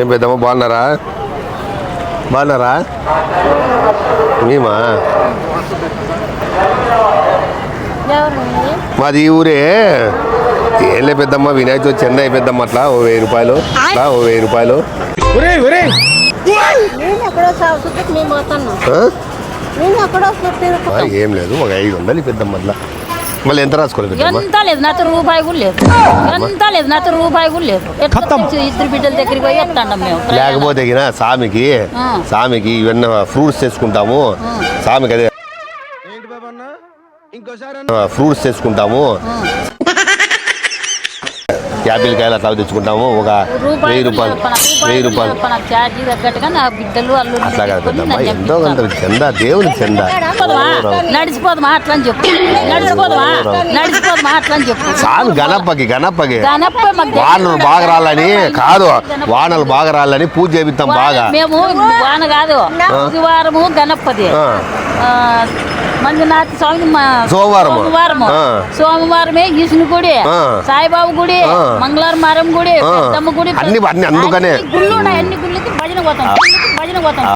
ఏం పెద్దమ్మ బాగున్నారా? బాగున్నారా? మేమా? మాది ఈ ఊరే. ఏంలే పెద్దమ్మ వినాయక చవితి చెన్నై పెద్దమ్మ అట్లా ఓ వెయ్యి రూపాయలు. అట్లా ఓ వెయ్యి రూపాయలు. ఏం లేదు ఒక ఐదు వందలు పెద్దమ్మ అట్లా. మళ్ళీ ఎంత రాసుకోవాలి పెద్దమ్మ ఎంత లేదు నాతో రూపాయి కూడా లేదు. ఎంత లేదు నాతో రూపాయి కూడా లేదు. ఇద్దరు బిడ్డల దగ్గరికి పోయి ఎత్తాండం మేము. లేకపోతే సామికి. సామికి ఇవన్నీ ఫ్రూట్స్ తెచ్చుకుంటాము. సామికి అదే. ఫ్రూట్స్ తెచ్చుకుంటాము. యాపిల్ కాయలు అట్లా తెచ్చుకుంటాము. ఒక వెయ్యి రూపాయలు వెయ్యి రూపాయలు. అట్లా కాదు పెద్దమ్మ ఎంతో కొంత చందా దేవుని చందా. నడిచిపోదమా? అట్లా అని చెప్పు. నడిచిపోదమా? నడిచిపోదమా? అట్లా అని చెప్పు. సామి గణపకి గణపకి. వానలు బాగా రాలని కాదు. వానలు బాగా రాలని పూజ చేపిస్తాం బాగా. మేము వాన కాదు. బుధవారము గణపతి. మంజునాథ స్వామి మా- సోమవారము. సోమవారము ఈశ్వని గుడి. సాయిబాబు గుడి. మంగళవారం గుడి ఆ. పెద్దమ్మ గుడి అన్ని- అన్ని అందుకనే. అన్ని గుళ్ళు ఉన్నాయి అన్ని గుళ్ళకి భజన పోతాం భజన పోతాం